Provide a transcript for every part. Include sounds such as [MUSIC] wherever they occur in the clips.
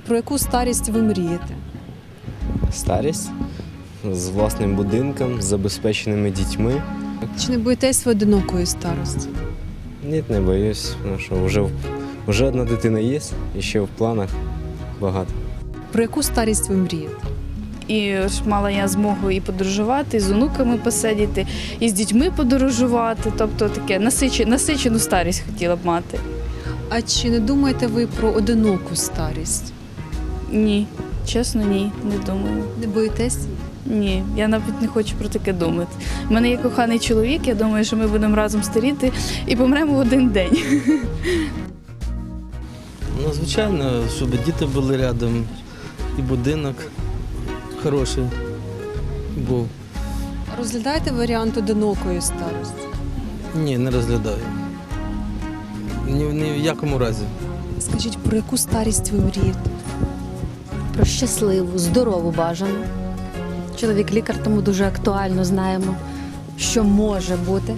про яку старість ви мрієте? Старість з власним будинком, з забезпеченими дітьми. Чи не боїтесь ви одинокої старості? Ні, не боюсь, тому що вже, вже одна дитина є, і ще в планах багато. Про яку старість ви мрієте? І ж мала я змогу і подорожувати, і з онуками посидіти, і з дітьми подорожувати. Тобто таке насиче- насичену старість хотіла б мати. А чи не думаєте ви про одиноку старість? Ні, чесно, ні, не думаю. Не боїтесь? Ні, я навіть не хочу про таке думати. У мене є коханий чоловік, я думаю, що ми будемо разом старіти і помремо в один день. Ну, звичайно, щоб діти були рядом, і будинок хороший був. Розглядаєте варіант одинокої старості? Ні, не розглядаю. Ні, ні в якому разі. Скажіть, про яку старість ви мрієте? Про щасливу, здорову бажану. Чоловік лікар, тому дуже актуально знаємо, що може бути.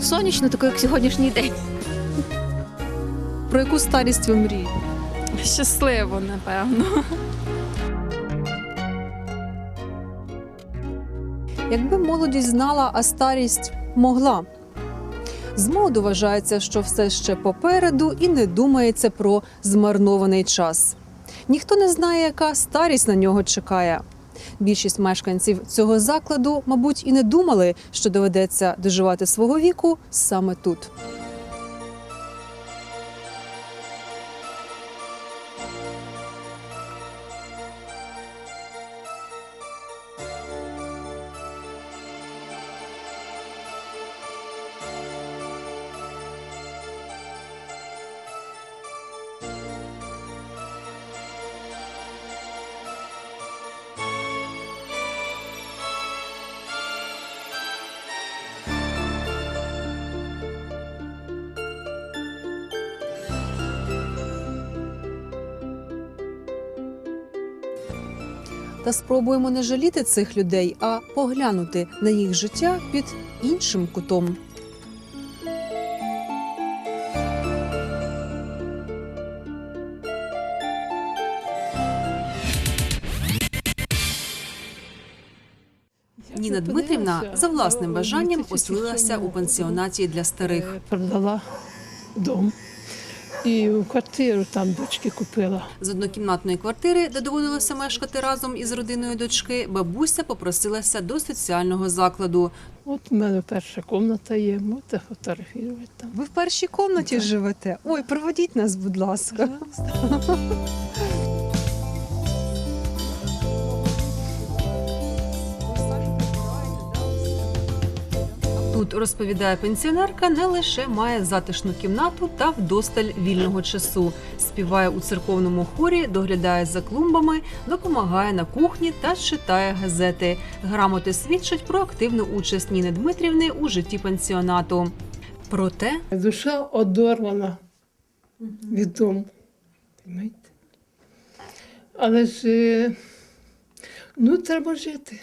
Сонячно, таку, як сьогоднішній день. Про яку старість ви мрієте? Щасливо, напевно. Якби молодість знала, а старість могла. З молоду вважається, що все ще попереду і не думається про змарнований час. Ніхто не знає, яка старість на нього чекає. Більшість мешканців цього закладу, мабуть, і не думали, що доведеться доживати свого віку саме тут. Та спробуємо не жаліти цих людей, а поглянути на їх життя під іншим кутом. Ніна Дмитрівна за власним бажанням оселилася у пансіонаті для старих. Е, Продала дом і квартиру там дочки купила. З однокімнатної квартири, де доводилося мешкати разом із родиною дочки, бабуся попросилася до соціального закладу. От у мене перша кімната є, можете фотографувати там. Ви в першій кімнаті живете? Ой, проводіть нас, будь ласка. Тут розповідає пенсіонерка, не лише має затишну кімнату та вдосталь вільного часу. Співає у церковному хорі, доглядає за клумбами, допомагає на кухні та читає газети. Грамоти свідчать про активну участь Ніни Дмитрівни у житті пансіонату. Проте Душа одорвана від дому. Але ж е, ну, треба жити.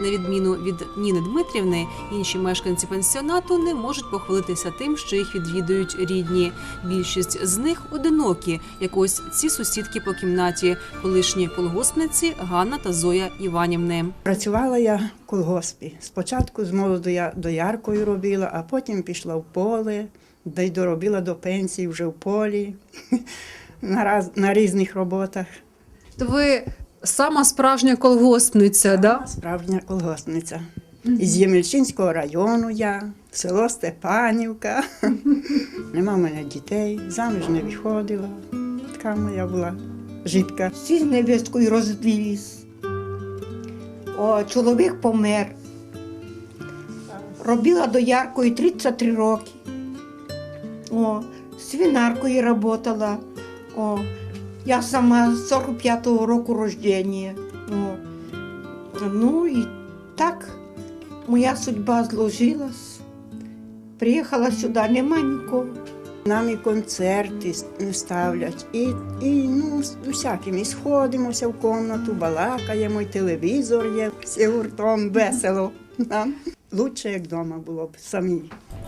На відміну від Ніни Дмитрівни, інші мешканці пансіонату не можуть похвалитися тим, що їх відвідують рідні. Більшість з них одинокі, як ось ці сусідки по кімнаті, колишні колгоспниці Ганна та Зоя Іванівни. Працювала я в колгоспі. Спочатку з молоду я дояркою робила, а потім пішла в поле, де й доробила до пенсії вже в полі [LAUGHS] на, на різних роботах. То ви сама справжня колгоспниця, да? Справжня колгоспниця. Із Ємельчинського району я, село Степанівка. [LAUGHS] Нема в мене дітей, заміж не виходила. Така моя була житка. Всі з невесткою розвелись. О, чоловік помер. Робила дояркою 33 роки. О, свинаркою працювала. Я сама з 45-го року рождення. Ну і так моя судьба зложилась. Приїхала сюди, нема нікого. Нам і концерти ставлять, і, і ну, усяким. Сходимося в кімнату, балакаємо, і телевізор є. Всі гуртом весело. нам. лучше, як вдома було б самі.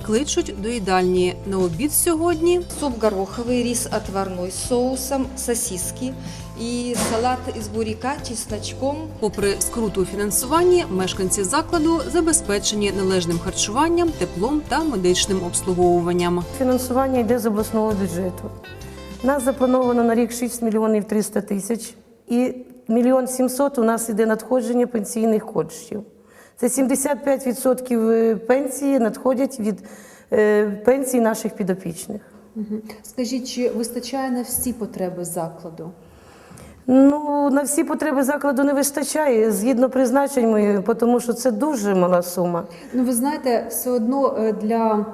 Кличуть до їдальні. На обід сьогодні Суп гороховый, рис отварной с соусом, сосиски и салат из буряка, чесночком. Попри скруту у фінансуванні, мешканці закладу забезпечені належним харчуванням, теплом та медичним обслуговуванням. Фінансування йде з обласного бюджету. Нас заплановано на рік 6 мільйонів 300 тисяч і мільйон 700 у нас йде надходження пенсійних коштів. Це 75% пенсії надходять від е, пенсій наших підопічних. Скажіть, чи вистачає на всі потреби закладу? Ну, на всі потреби закладу не вистачає згідно призначень моїх, тому що це дуже мала сума. Ну, ви знаєте, все одно е, для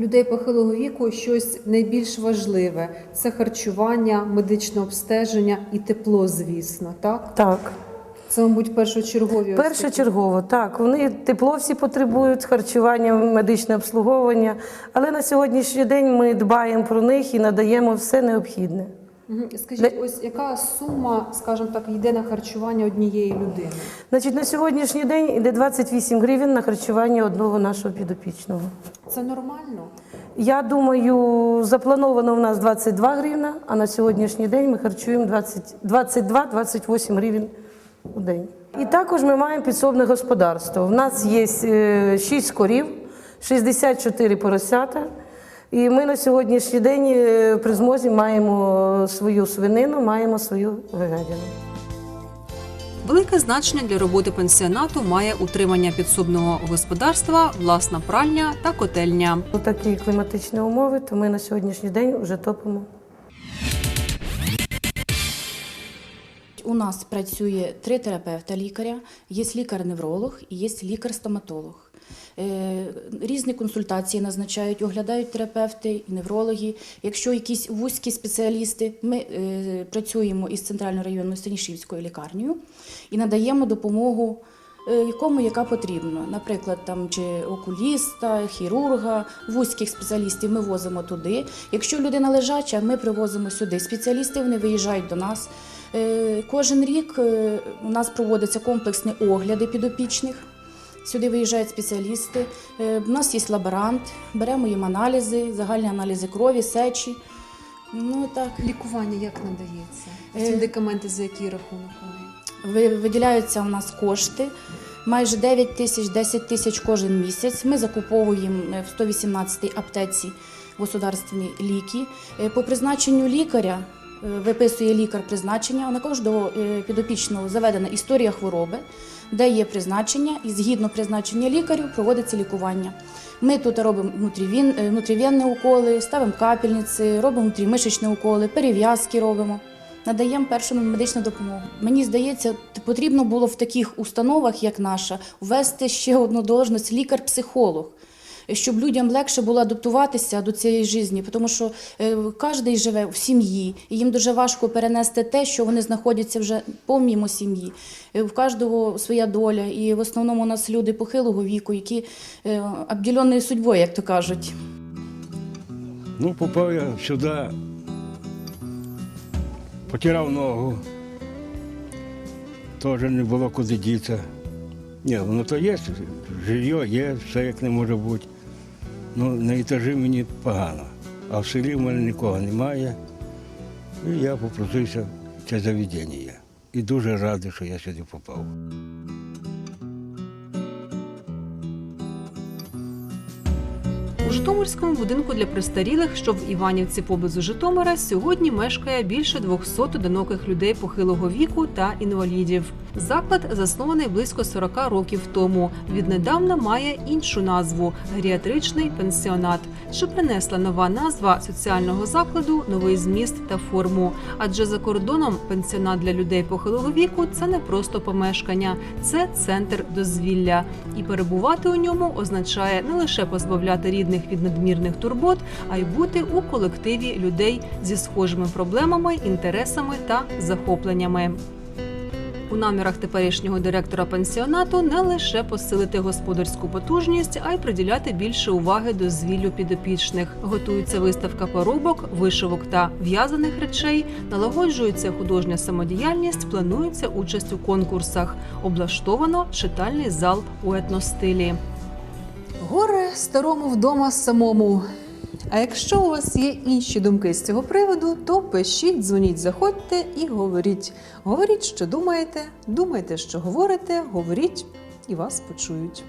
людей похилого віку щось найбільш важливе це харчування, медичне обстеження і тепло, звісно, так? Так. Це, мабуть, першочергові. Першочергово, так. Вони тепло всі потребують, харчування, медичне обслуговування. Але на сьогоднішній день ми дбаємо про них і надаємо все необхідне. Скажіть, ось яка сума, скажімо так, йде на харчування однієї людини? Значить, на сьогоднішній день йде 28 гривень на харчування одного нашого підопічного. Це нормально? Я думаю, заплановано в нас 22 гривна, а на сьогоднішній день ми харчуємо 20 22-28 гривень у день. І також ми маємо підсобне господарство. У нас є 6 корів, 64 поросята. І ми на сьогоднішній день е, при змозі маємо свою свинину, маємо свою говядину. Велике значення для роботи пенсіонату має утримання підсобного господарства, власна пральня та котельня. У такі кліматичні умови, то ми на сьогоднішній день вже топимо. У нас працює три терапевта лікаря, є лікар-невролог і є лікар-стоматолог. Е, Різні консультації назначають, оглядають терапевти і неврологи. Якщо якісь вузькі спеціалісти, ми е, працюємо із центральною районною Станішівською лікарнею і надаємо допомогу. е, Якому яка потрібна, наприклад, там чи окуліста, хірурга, вузьких спеціалістів ми возимо туди. Якщо людина лежача, ми привозимо сюди. Спеціалісти вони виїжджають до нас. Е, Кожен рік е, у нас проводяться комплексні огляди підопічних. Сюди виїжджають спеціалісти. Е, У нас є лаборант, беремо їм аналізи, загальні аналізи крові, сечі. Ну так. Лікування як надається? Е, Ці медикаменти за який рахунок вони? Виділяються у нас кошти. Майже 9 тисяч, 10 тисяч кожен місяць. Ми закуповуємо е, в 118-й аптеці государственні ліки. Е, По призначенню лікаря е, виписує лікар призначення. На кожного е, підопічного заведена історія хвороби, де є призначення, і згідно призначення лікарю проводиться лікування. Ми тут робимо е, внутрівенні уколи, ставимо капельниці, робимо внутрімишечні уколи, перев'язки робимо надаємо першу медичну допомогу. Мені здається, потрібно було в таких установах, як наша, ввести ще одну должність лікар-психолог. Щоб людям легше було адаптуватися до цієї житті, тому що е, кожен живе в сім'ї, і їм дуже важко перенести те, що вони знаходяться вже помімо сім'ї. Е, В кожного своя доля, і в основному у нас люди похилого віку, які е, обділені судьбою, як то кажуть. Ну, попав я сюди, потирав ногу, теж не було куди дітися. Ні, воно то є, жилье є, все як не може бути. Ну, на етажі мені погано, а в селі в мене нікого немає. І я попросився в це заведення. І дуже радий, що я сюди попав. Житомирському будинку для престарілих, що в Іванівці поблизу Житомира, сьогодні мешкає більше 200 одиноких людей похилого віку та інвалідів. Заклад заснований близько 40 років тому. Віднедавна має іншу назву геріатричний пенсіонат. Чи принесла нова назва соціального закладу новий зміст та форму? Адже за кордоном пенсіонат для людей похилого віку це не просто помешкання, це центр дозвілля. І перебувати у ньому означає не лише позбавляти рідних від надмірних турбот, а й бути у колективі людей зі схожими проблемами, інтересами та захопленнями. У намірах теперішнього директора пенсіонату не лише посилити господарську потужність, а й приділяти більше уваги до звіллю підопічних. Готується виставка поробок, вишивок та в'язаних речей, налагоджується художня самодіяльність, планується участь у конкурсах. Облаштовано читальний зал у етностилі. Старому вдома самому. А якщо у вас є інші думки з цього приводу, то пишіть, дзвоніть, заходьте і говоріть. Говоріть, що думаєте, думайте, що говорите, говоріть, і вас почують.